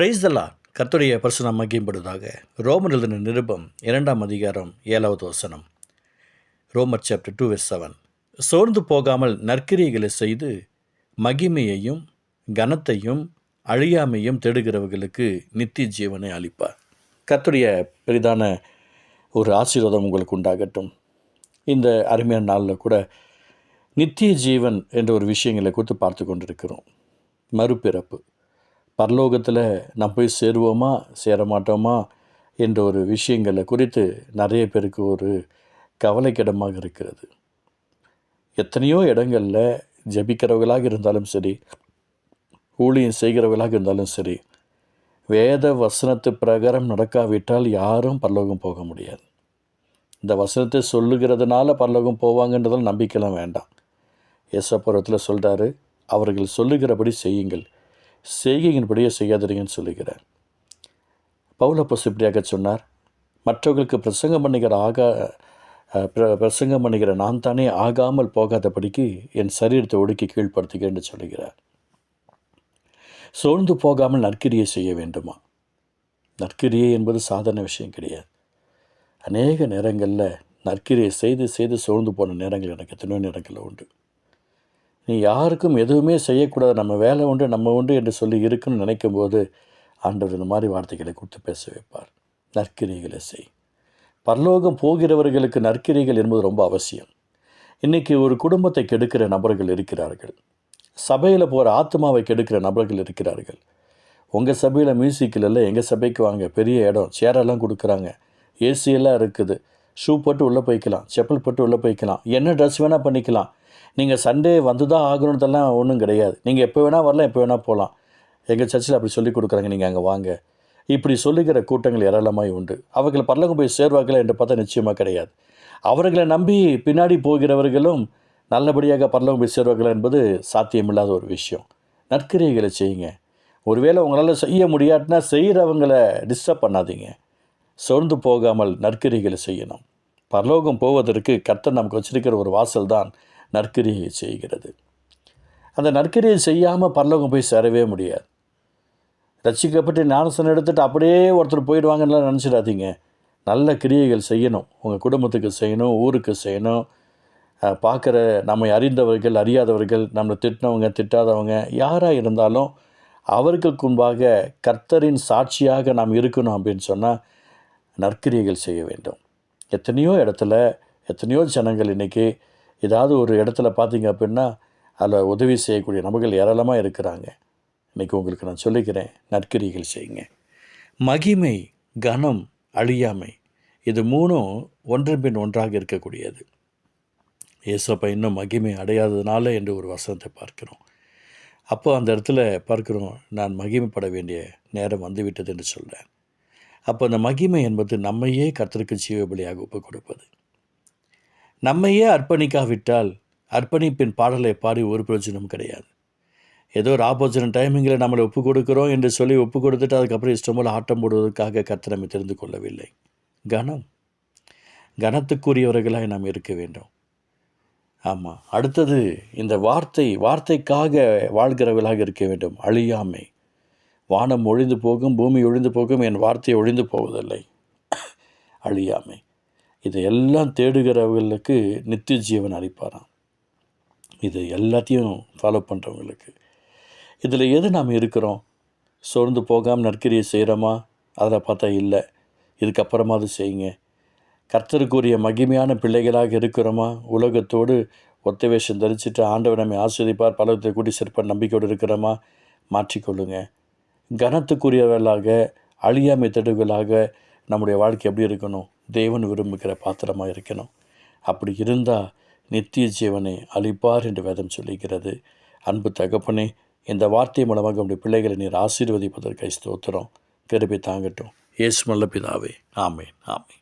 Price தல்லா கர்த்தருடைய பரிசுனம் மகிம்படுவதாக ரோமர் எழுதின நிருபம் இரண்டாம் அதிகாரம் ஏழாவது வசனம். ரோமர் சாப்டர் டூ வெஸ் செவன் சோர்ந்து போகாமல் நற்கிரியைகளை செய்து மகிமையையும் கனத்தையும் அழியாமையும் தேடுகிறவர்களுக்கு நித்திய ஜீவனை அளிப்பார். கர்த்துடைய பெரிதான ஒரு ஆசீர்வாதம் உங்களுக்கு உண்டாகட்டும். இந்த அருமையான நாளில் கூட நித்திய ஜீவன் என்ற ஒரு விஷயங்களை குறித்து பார்த்து கொண்டிருக்கிறோம். மறுபிறப்பு. பரலோகத்தில் நம்ம போய் சேருவோமா சேர மாட்டோமா என்ற ஒரு விஷயங்களை குறித்து நிறைய பேருக்கு ஒரு கவலைக்கிடமாக இருக்கிறது. எத்தனையோ இடங்களில் ஜபிக்கிறவர்களாக இருந்தாலும் சரி ஊழியம் செய்கிறவர்களாக இருந்தாலும் சரி வேத வசனத்து பிரகாரம் நடக்காவிட்டால் யாரும் பரலோகம் போக முடியாது. இந்த வசனத்தை சொல்லுகிறதுனால பரலோகம் போவாங்கன்றதால் நம்பிக்கைலாம் வேண்டாம். ஏசப்புறத்தில் சொல்கிறாரு அவர்கள் சொல்லுகிறபடி செய்யுங்கள். செய்கையின்படியே செய்யாதீங்கன்னு சொல்லுகிறார். பவுலப்பஸ் இப்படியாக சொன்னார் மற்றவர்களுக்கு பிரசங்கம் பண்ணுகிற ஆகா பிர- பிரசங்கம் பண்ணுகிற நான் தானே ஆகாமல் போகாதபடிக்கு என் சரீரத்தை ஒடுக்கி கீழ்ப்படுத்துகிறேன் சொல்லுகிறார். சோர்ந்து போகாமல் நற்கிரியை செய்ய வேண்டுமா? நற்கிரியை என்பது சாதாரண விஷயம் கிடையாது. அநேக நேரங்களில் நற்கிரியை செய்து செய்து சோர்ந்து போன நேரங்கள் எனக்கு எத்தனையோ நேரங்களில் உண்டு. நீ யாருக்கும் எதுவுமே செய்யக்கூடாது. நம்ம வேலை உண்டு நம்ம உண்டு என்று சொல்லி இருக்குன்னு நினைக்கும் போது ஆண்டவர் இந்த மாதிரி வார்த்தைகளை கொடுத்து பேச வைப்பார். நற்கிரிகளை செய். பரலோகம் போகிறவர்களுக்கு நற்கிரிகள் என்பது ரொம்ப அவசியம். இன்றைக்கி ஒரு குடும்பத்தை கெடுக்கிற நபர்கள் இருக்கிறார்கள். சபையில் போகிற ஆத்மாவை கெடுக்கிற நபர்கள் இருக்கிறார்கள். உங்கள் சபையில் மியூசிக்கில் இல்லை எங்கள் சபைக்கு வாங்க பெரிய இடம் சேரெல்லாம் கொடுக்குறாங்க. ஏசியெல்லாம் இருக்குது. ஷூ போட்டு உள்ளே போய்க்கலாம் செப்பல் போட்டு உள்ளே போய்க்கலாம். என்ன ட்ரெஸ் வேணால் பண்ணிக்கலாம். நீங்கள் சண்டே வந்து தான் ஆகணுன்றதெல்லாம் ஒன்றும் கிடையாது. நீங்கள் எப்போ வேணால் வரலாம் எப்போ வேணால் போகலாம் எங்கள் சர்ச்சில் அப்படி சொல்லி கொடுக்குறாங்க நீங்கள் அங்கே வாங்க. இப்படி சொல்லுகிற கூட்டங்கள் ஏராளமாய் உண்டு. அவர்கள் பரலோகம் போய் சேர்வார்கள் என்று பார்த்தா நிச்சயமாக கிடையாது. அவர்களை நம்பி பின்னாடி போகிறவர்களும் நல்லபடியாக பரலகம் போய் சேர்வார்கள் என்பது சாத்தியமில்லாத ஒரு விஷயம். நற்கிரியைகளை செய்யுங்க. ஒருவேளை உங்களால் செய்ய முடியாட்டினா செய்கிறவங்கள டிஸ்டர்ப் பண்ணாதீங்க. சோர்ந்து போகாமல் நற்கிரிகளை செய்யணும். பரலோகம் போவதற்கு கர்த்தர் நமக்கு வச்சிருக்கிற ஒரு வாசல் தான் நற்கிரியை செய்கிறது. அந்த நற்கிரியை செய்யாமல் பரலோகம் போய் சேரவே முடியாது. ரசிக்கப்பட்டு ஞானசனம் எடுத்துகிட்டு அப்படியே ஒருத்தர் போயிடுவாங்கன்னு நினச்சிடாதீங்க. நல்ல கிரியைகள் செய்யணும். உங்கள் குடும்பத்துக்கு செய்யணும் ஊருக்கு செய்யணும். பார்க்குற நம்மை அறிந்தவர்கள் அறியாதவர்கள் நம்மளை திட்டினவங்க திட்டாதவங்க யாராக இருந்தாலும் அவர்களுக்கு முன்பாக கர்த்தரின் சாட்சியாக நாம் இருக்கணும் அப்படின்னு சொன்னால் நற்கிரியைகள் செய்ய வேண்டும். எத்தனையோ இடத்துல எத்தனையோ ஜனங்கள் இன்றைக்கி ஏதாவது ஒரு இடத்துல பார்த்தீங்க அப்படின்னா அதில் உதவி செய்யக்கூடிய நபர்கள் ஏராளமாக இருக்கிறாங்க. இன்றைக்கி உங்களுக்கு நான் சொல்லிக்கிறேன் நற்கிரிகள் செய்யுங்க. மகிமை கனம் அழியாமை இது மூணும் ஒன்றன் பின் ஒன்றாக இருக்கக்கூடியது. ஏசப்பா இன்னும் மகிமை அடையாததுனால என்று ஒரு வசனத்தை பார்க்கிறோம். அப்போ அந்த இடத்துல பார்க்குறோம் நான் மகிமைப்பட வேண்டிய நேரம் வந்துவிட்டது என்று சொல்கிறேன் அப்போ அந்த மகிமை என்பது நம்மையே கர்த்தருக்கு ஜீவபலியாக ஒப்புக் கொடுப்பது நம்மையே அர்ப்பணிக்காவிட்டால் அர்ப்பணிப்பின் பாடலை பாடி ஒரு பிரயோஜனம் கிடையாது. ஏதோ ஒரு ஆப்போசிட் டைமிங்கில் நம்மளை ஒப்பு கொடுக்குறோம் என்று சொல்லி ஒப்பு கொடுத்துட்டு அதுக்கப்புறம் இஷ்டமோல் ஆட்டம் போடுவதற்காக கர்த்தர் தெரிந்து கொள்ளவில்லை. கனம். கனத்துக்குரியவர்களாய் நாம் இருக்க வேண்டும். ஆமாம் அடுத்தது இந்த வார்த்தை வார்த்தைக்காக வாழ்கிறவர்களாக இருக்க வேண்டும். அழியாமை. வானம் ஒழிந்து போகும் பூமி ஒழிந்து போகும் என் வார்த்தை ஒழிந்து போவதில்லை. அழியாமை. இதையெல்லாம் தேடுகிறவர்களுக்கு நித்திய ஜீவன் அளிப்பாராம். இது எல்லாத்தையும் ஃபாலோ பண்ணுறவங்களுக்கு இதில் எது நாம் இருக்கிறோம்? சோர்ந்து போகாமல் நற்கிரியை செய்கிறோமா? அதில் பார்த்தா இல்லை. இதுக்கப்புறமா அது செய்யுங்க. கர்த்தருக்குரிய மகிமையான பிள்ளைகளாக இருக்கிறோமா? உலகத்தோடு ஒத்த வேஷம் தரிச்சிட்டு ஆண்டவர் நம்மை ஆஸ்வதிப்பார் பலத்தை கூட்டி சிறப்பார் நம்பிக்கையோடு இருக்கிறோமா? மாற்றிக்கொள்ளுங்க. கனத்துக்குரியவர்களாக அழியாமை தடுகளாக நம்முடைய வாழ்க்கை எப்படி இருக்கணும்? தேவன் விரும்புகிற பாத்திரமாக இருக்கணும். அப்படி இருந்தால் நித்திய ஜீவனை அளிப்பார் என்று வேதம் சொல்லுகிறது. அன்பு தகப்பனே இந்த வார்த்தை மூலமாக உடைய பிள்ளைகளை நீர் ஆசீர்வதிப்பதற்கு ஸ்தோத்திரம். கிருபி தாங்கட்டும். ஏசுமல்ல பிதாவே. ஆமேன் ஆமேன்.